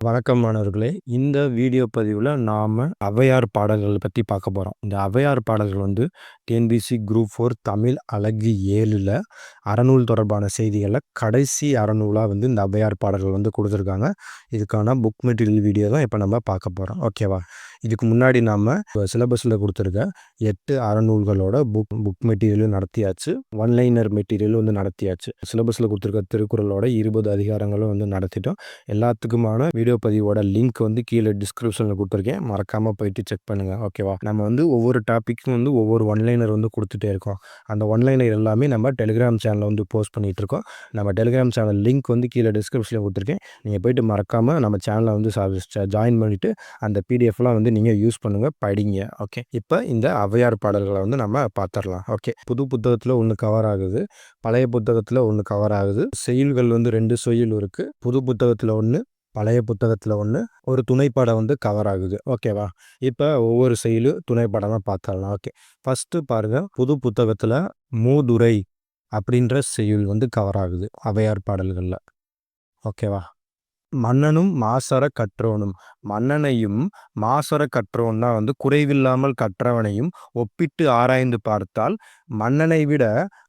வணக்கம் மாணவர்களே. இந்த வீடியோ பதிவில் நாம் ஔவையார் பாடல்கள் பற்றி பார்க்க போகிறோம் இந்த ஔவையார் பாடல்கள் வந்து டிஎன்பிசி குரூப் ஃபோர் தமிழ் அழகு ஏழில் அறநூல் தொடர்பான செய்திகளில் கடைசி அறநூலாக வந்து இந்த அபையார் பாடல்கள் வந்து கொடுத்துருக்காங்க. இதுக்கான புக் மெட்டீரியல் வீடியோ தான் இப்போ நம்ம பார்க்க போகிறோம் ஓகேவா இதுக்கு முன்னாடி நாம் சிலபஸில் கொடுத்துருக்க எட்டு அறநூல்களோட புக் புக் மெட்டீரியலும் நடத்தியாச்சு. ஒன்லைனர் மெட்டீரியலும் வந்து நடத்தியாச்சு. சிலபஸில் கொடுத்துருக்க திருக்குறளோட இருபது அதிகாரங்களும் வந்து நடத்திட்டோம். எல்லாத்துக்குமான வீடியோ பதிவோட லிங்க் வந்து கீழே டிஸ்கிரிப்ஷனில் கொடுத்துருக்கேன். மறக்காமல் போயிட்டு செக் பண்ணுங்கள் ஓகேவா நம்ம வந்து ஒவ்வொரு டாப்பிக்கும் வந்து ஒவ்வொரு ஒன்லைன் ஒன்லைனர் வந்து கொடுத்துட்டே இருக்கோம். அந்த ஒன்லைனர் எல்லாமே நம்ம டெலிகிராம் சேனலில் வந்து போஸ்ட் பண்ணிகிட்டு இருக்கோம் நம்ம டெலிகிராம் சேனல் லிங்க் வந்து கீழே டிஸ்கிரிப்ஷனில் கொடுத்துருக்கேன். நீங்கள் போயிட்டு மறக்காமல் நம்ம சேனலை வந்து ஜாயின் பண்ணிவிட்டு அந்த பிடிஎஃப்லாம் வந்து நீங்கள் யூஸ் பண்ணுங்கள் படிங்க. ஓகே இப்போ இந்த அவையார் பாடல்களை வந்து நம்ம பார்த்துடலாம் ஓகே புது புத்தகத்தில் ஒன்று கவர் ஆகுது. பழைய புத்தகத்தில் ஒன்று கவர் ஆகுது. செயல்கள் வந்து ரெண்டு சொயில் இருக்குது புது புத்தகத்தில் ஒன்று பழைய புத்தகத்தில் ஒன்று ஒரு துணைப்படம் வந்து கவர் ஆகுது. ஓகேவா இப்போ ஒவ்வொரு செயலும் துணைப்படமாக பார்த்துடலாம். ஓகே ஃபஸ்ட்டு பாருங்கள் புது புத்தகத்தில் மூதுரை அப்படின்ற செயல் வந்து கவர் ஆகுது அவையார் பாடல்களில். ஓகேவா மன்னனும் மாசர கற்றோனும் மன்னனையும் மாசர கற்றோன் தான் வந்து குறைவில்லாமல் கற்றவனையும் ஒப்பிட்டு ஆராய்ந்து பார்த்தால் மன்னனை விட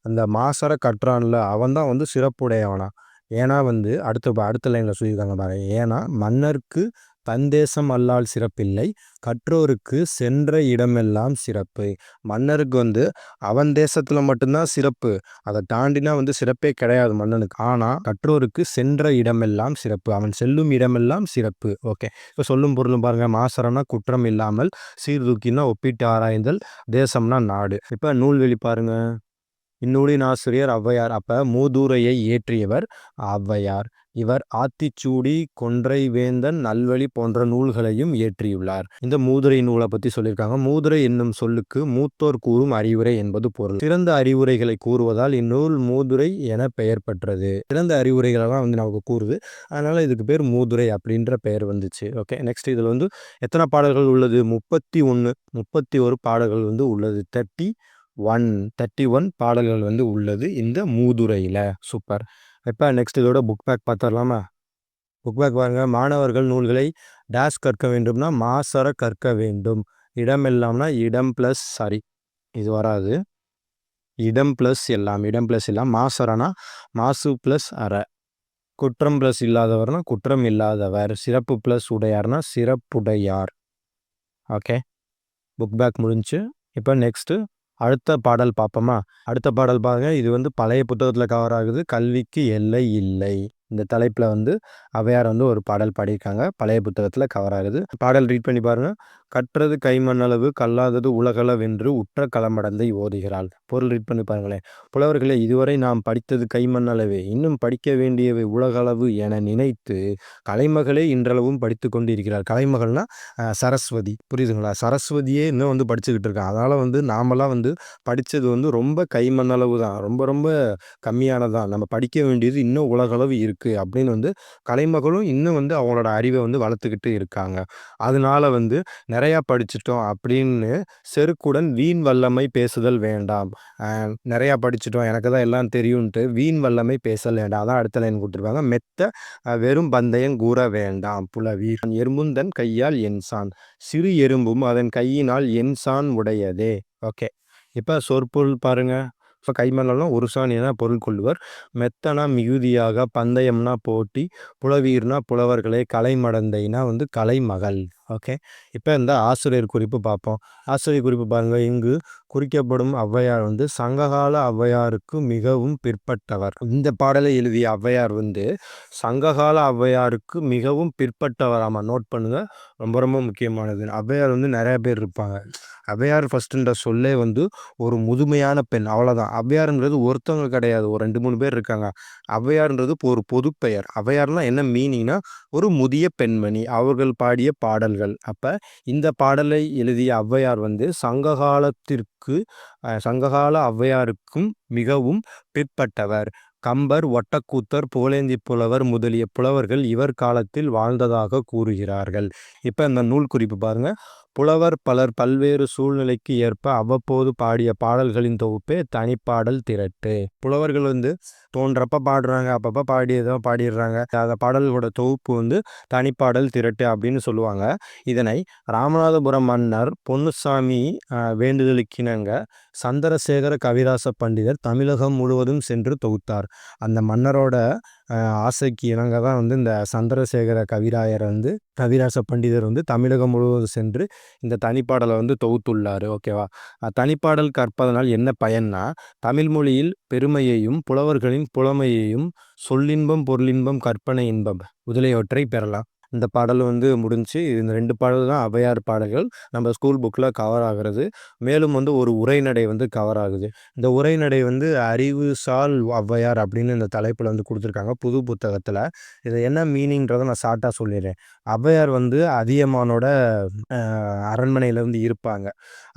அந்த மாசர கற்றான்ல அவன் தான் வந்து சிறப்புடையவனா? ஏன்னா வந்து அடுத்த அடுத்த லைனில் சொல்லியிருக்காங்க பாருங்க ஏன்னா மன்னருக்கு தந்தேசம் அல்லால் சிறப்பில்லை கற்றோருக்கு சென்ற இடமெல்லாம் சிறப்பு. மன்னருக்கு வந்து அவன் தேசத்தில் மட்டும்தான் சிறப்பு. அதை தாண்டினா வந்து சிறப்பே கிடையாது மன்னனுக்கு. ஆனால் கற்றோருக்கு சென்ற இடமெல்லாம் சிறப்பு. அவன் செல்லும் இடமெல்லாம் சிறப்பு. ஓகே. இப்போ சொல்லும் பொருளும் பாருங்க. மாசரனா குற்றம் இல்லாமல் சீர்தூக்கினா ஒப்பிட்டு ஆராய்ந்தல் தேசம்னா நாடு. இப்போ நூல்வெளி பாருங்க. இந்நூலின் ஆசிரியர் ஔவையார். அப்ப மூதூரையை இயற்றியவர் ஔவையார். இவர் ஆத்திச்சூடி கொன்றை வேந்தன் நல்வழி போன்ற நூல்களையும் இயற்றியுள்ளார். இந்த மூதுரை நூலை பத்தி சொல்லியிருக்காங்க மூதுரை என்னும் சொல்லுக்கு மூத்தோர் கூறும் அறிவுரை என்பது பொருள். சிறந்த அறிவுரைகளை கூறுவதால் இந்நூல் மூதுரை என பெயர் பெற்றது. சிறந்த அறிவுரைகளெல்லாம் வந்து நமக்கு கூறுது. அதனால இதுக்கு பேர் மூதுரை அப்படின்ற பெயர் வந்துச்சு. ஓகே நெக்ஸ்ட் இதில் வந்து எத்தனை பாடல்கள் உள்ளது? முப்பத்தி ஒன்று முப்பத்தி ஒரு பாடல்கள் வந்து உள்ளது. தேர்ட்டி ஒன் தேர்ட்டி ஒன் பாடல்கள் வந்து உள்ளது இந்த மூதுரையில். சூப்பர். இப்போ நெக்ஸ்ட் இதோட புக் பேக் பார்த்துடலாமா புக் பேக் பாருங்கள் மாணவர்கள் நூல்களை டேஷ் கற்க வேண்டும்னா மாசர கற்க வேண்டும். இடம் எல்லாம்னா இடம் ப்ளஸ் சாரி இது வராது. இடம் ப்ளஸ் எல்லாம் இடம் ப்ளஸ் எல்லாம் மாசரனா? மாசு ப்ளஸ் அரை குற்றம் ப்ளஸ் இல்லாதவர்னா குற்றம் இல்லாதவர். சிறப்பு ப்ளஸ் உடையார்னா சிறப்புடையார். ஓகே புக் பேக் முடிஞ்சு இப்போ நெக்ஸ்ட்டு அடுத்த பாடல் பார்ப்போமா அடுத்த பாடல் பாருங்க. இது வந்து பழைய புத்தகத்தில் கவர் ஆகுது. கல்விக்கு எல்லை இல்லை. இந்த தலைப்பில் வந்து அவையார் வந்து ஒரு பாடல் பாடியிருக்காங்க. பழைய புத்தகத்தில் கவர் ஆகுது. பாடல் ரீட் பண்ணி பாருங்கள் கற்றது கைமண்ணளவு கல்லாதது உலகளவென்று உற்ற களமடந்தை ஓதுகிறாள். பொருள் ரீட் பண்ணி பாருங்களேன். புலவர்களே இதுவரை நாம் படித்தது கைமண்ணளவே. இன்னும் படிக்க வேண்டியவை உலகளவு என நினைத்து கலைமகளே இன்றளவும் படித்து கொண்டிருக்கிறார். கலைமகள்னா சரஸ்வதி. புரியுதுங்களா? சரஸ்வதியே இன்னும் வந்து படிச்சுக்கிட்டு இருக்கான். அதனால் வந்து நாமெல்லாம் வந்து படித்தது வந்து ரொம்ப கைமண்ணளவு தான். ரொம்ப ரொம்ப கம்மியானதான். நம்ம படிக்க வேண்டியது இன்னும் உலகளவு இருக்குது அப்படின்னு வந்து கலைமகளும் இன்னும் வந்து அவங்களோட அறிவை வந்து வளர்த்துக்கிட்டு இருக்காங்க. அதனால வந்து நிறையா படிச்சிட்டோம் அப்படின்னு செருக்குடன் வீண் வல்லமை பேசுதல் வேண்டாம். நிறையா படிச்சிட்டோம். எனக்கு தான் எல்லாம் தெரியும்ன்ட்டு வீண் வல்லமை பேசல் வேண்டாம். அதான் அடுத்த லைன் கொடுத்துருப்பாங்க மெத்த வெறும் பந்தயம் கூற வேண்டாம். புலவீர். எறும்புந்தன் கையால் என்சான் சிறு எறும்பும் அதன் கையினால் என்சான் உடையதே. ஓகே. இப்போ சொற்பொருள் பாருங்கள் இப்போ கைமல்லாம் ஒரு சாணியனா பொருள் கொள்வர் மெத்தனா மிகுதியாக பந்தயம்னா போட்டி புலவீர்னா புலவர்களே கலைமடந்தைனா வந்து கலைமகள் ஓகே இப்போ இந்த ஆசிரியர் குறிப்பு பார்ப்போம். ஆசிரியர் குறிப்பு பாருங்கள் இங்கு குறிக்கப்படும் ஔவையார் வந்து சங்ககால ஔவையாருக்கு மிகவும் பிற்பட்டவர். இந்த பாடலை எழுதிய ஔவையார் வந்து சங்ககால ஔவையாருக்கு மிகவும் பிற்பட்டவராம நோட் பண்ணுங்கள் ரொம்ப ரொம்ப முக்கியமானது. ஔவையார் வந்து நிறைய பேர் இருப்பாங்க. ஔவையார் ஃபஸ்ட்டுன்ற சொல்லே வந்து ஒரு முதுமையான பெண். அவ்வளோதான் ஔவையாருன்றது ஒருத்தவங்க கிடையாது. ஒரு ரெண்டு மூணு பேர் இருக்காங்க. ஔவையார்ன்றது ஒரு பொதுப்பெயர். ஔவையார்லாம் என்ன மீனிங்னா ஒரு முதிய பெண்மணி. அவர்கள் பாடிய பாடல்கள். பாடல்கள். அப்போ இந்த பாடலை எழுதிய ஔவையார் வந்து சங்ககாலத்திற்கு சங்ககால ஔவையாருக்கும் மிகவும் பிற்பட்டவர். கம்பர் ஒட்டக்கூத்தர் புகழேந்தி புலவர் முதலிய புலவர்கள் இவர் காலத்தில் வாழ்ந்ததாக கூறுகிறார்கள். இப்போ இந்த நூல் குறிப்பு பாருங்க. புலவர் பலர் பல்வேறு சூழ்நிலைக்கு ஏற்ப அவ்வப்போது பாடிய பாடல்களின் தொகுப்பே தனிப்பாடல் திரட்டு. புலவர்கள் வந்து தோன்றப்ப பாடுறாங்க அப்பப்போ பாடியதோ பாடிடுறாங்க. அந்த பாடல்களோட தொகுப்பு வந்து தனிப்பாடல் திரட்டு அப்படின்னு சொல்லுவாங்க. இதனை ராமநாதபுரம் மன்னர் பொன்னுசாமி வேண்டுதலுக்கினங்க சந்திரசேகர கவிராச பண்டிதர் தமிழகம் முழுவதும் சென்று தொகுத்தார். அந்த மன்னரோட ஆசைக்கு இணங்க தான் வந்து இந்த சந்திரசேகர கவிராயர் வந்து கவிராச பண்டிதர் வந்து தமிழகம் முழுவதும் சென்று இந்த தனிப்பாடலை வந்து தொகுத்துள்ளார். ஓகேவா? தனிப்பாடல் கற்பதனால் என்ன பயன்னா தமிழ் மொழியில் பெருமையையும் புலவர்களின் புலமையையும் சொல்லின்பம் பொருளின்பம் கற்பனை இன்பம் முதலியவற்றை பெறலாம். இந்த பாடல் வந்து முடிஞ்சு இந்த ரெண்டு பாடல் தான் அவையார் பாடல்கள். நம்ம ஸ்கூல் புக்கில் கவர் ஆகிறது. மேலும் வந்து ஒரு உரைநடை வந்து கவர் ஆகுது. இந்த உரைநடை வந்து அறிவு சால் ஔவையார் அப்படின்னு இந்த தலைப்பில் வந்து கொடுத்துருக்காங்க புது புத்தகத்தில். இது என்ன மீனிங்கிறத நான் ஷார்ட்டாக சொல்லிடுறேன். ஔவையார் வந்து அதியமானோட அரண்மனையில் வந்து இருப்பாங்க.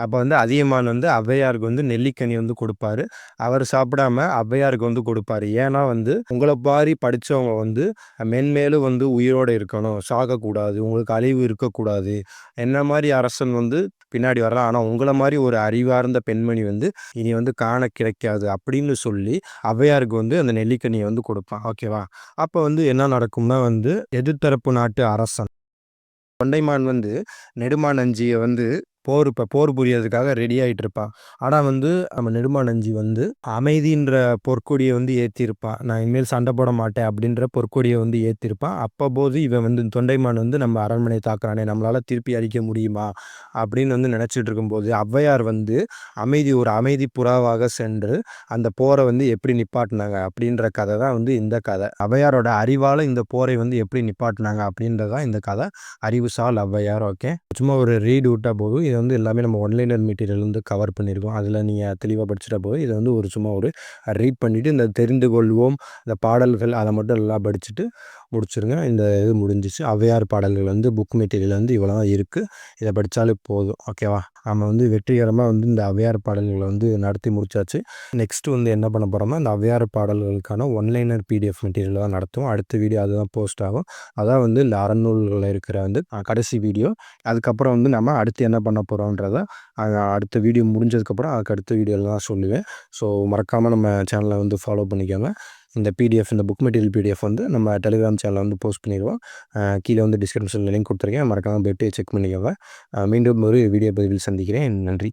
அப்போ வந்து அதியமான் வந்து ஔவையாருக்கு வந்து நெல்லிக்கனி வந்து கொடுப்பாரு. அவர் சாப்பிடாம ஔவையாருக்கு வந்து கொடுப்பாரு. ஏன்னா வந்து உங்களை பாரி படித்தவங்க வந்து மென்மேலும் வந்து உயிரோடு இருக்கணும். சாகக்கூடாது உங்களுக்கு அழிவு இருக்கக்கூடாது. என்ன மாதிரி அரசன் வந்து பின்னாடி வரலாம் ஆனால் உங்களை மாதிரி ஒரு அறிவார்ந்த பெண்மணி வந்து இனி வந்து காண கிடைக்காது அப்படின்னு சொல்லி ஔவையாருக்கு வந்து அந்த நெல்லிக்கனியை வந்து கொடுப்பான். ஓகேவா அப்போ வந்து என்ன நடக்கும்னா வந்து எதிர்த்தரப்பு நாட்டு அரசன். தொண்டைமான் வந்து நெடுமான் அஞ்சியை வந்து போர் இப்போ போர் புரியறதுக்காக ரெடி ஆகிட்டு இருப்பான் ஆனால் வந்து நம்ம நெடுமானஞ்சி வந்து அமைதின்ற பொற்கொடியை வந்து ஏற்றிருப்பான் நான் இனிமேல் சண்டை போட மாட்டேன் அப்படின்ற பொற்கொடியை வந்து ஏற்றிருப்பான் அப்போ போது இவன் வந்து தொண்டைமான் வந்து நம்ம அரண்மனை தாக்குறானே நம்மளால் திருப்பி அடிக்க முடியுமா? அப்படின்னு வந்து நினச்சிட்டு இருக்கும்போது ஔவையார் வந்து அமைதி ஒரு அமைதி புறாவாக சென்று அந்த போரை வந்து எப்படி நிப்பாட்டினாங்க அப்படின்ற கதை தான் வந்து இந்த கதை. ஔவையாரோட அறிவால் இந்த போரை வந்து எப்படி நிப்பாட்டினாங்க அப்படின்றதான் இந்த கதை. அறிவுசால் ஔவையார் ஓகே? சும்மா ஒரு ரீட் விட்டால் போதும். இது வந்து எல்லாமே நம்ம ஒன்லைனர் மெட்டீரியல் வந்து கவர் பண்ணியிருக்கோம். அதில் நீங்கள் தெளிவாக படிச்சுட்டா போது இதை வந்து ஒரு சும்மா ஒரு ரீட் பண்ணிவிட்டு இந்த தெரிந்து கொள்வோம் இந்த பாடல்கள் அதை மட்டும் எல்லாம் படிச்சுட்டு முடிச்சுருங்க. இந்த இது முடிஞ்சிச்சு. ஔவையார் பாடல்கள் வந்து புக் மெட்டீரியல் வந்து இவ்வளோ தான் இருக்குது இதை படித்தாலே போதும். ஓகேவா நம்ம வந்து வெற்றிகரமாக வந்து இந்த ஔவையார் பாடல்களை வந்து நடத்தி முடிச்சாச்சு. நெக்ஸ்ட் வந்து என்ன பண்ண போகிறோம்னா இந்த Avvaiyar பாடல்களுக்கான one liner P D F material தான் நடத்துவோம். அடுத்த வீடியோ அதுதான் போஸ்ட் ஆகும். அதான் வந்து இந்த அறநூல்களில் இருக்கிற வந்து கடைசி வீடியோ. அதுக்கப்புறம் வந்து நம்ம அடுத்து என்ன பண்ண போகிறோன்றத அடுத்த வீடியோ முடிஞ்சதுக்கப்புறம் அதுக்கு அடுத்த வீடியோவில் தான் சொல்லுவேன். ஸோ மறக்காமல் நம்ம சேனலை வந்து ஃபாலோ பண்ணிக்கோங்க. இந்த பிடிஎஃப் இந்த புக் மெட்டீரியல் பிடிஎஃப் வந்து நம்ம டெலிகிராம் சேனலில் வந்து போஸ்ட் பண்ணிடுவோம் கீழே வந்து டிஸ்கிரிப்ஷனில் லிங்க் கொடுத்துருக்கேன். மறக்காமல் போய்ட்டு செக் பண்ணிக்கோங்க. மீண்டும் ஒரு வீடியோ பதிவில் சந்திக்கிறேன். நன்றி.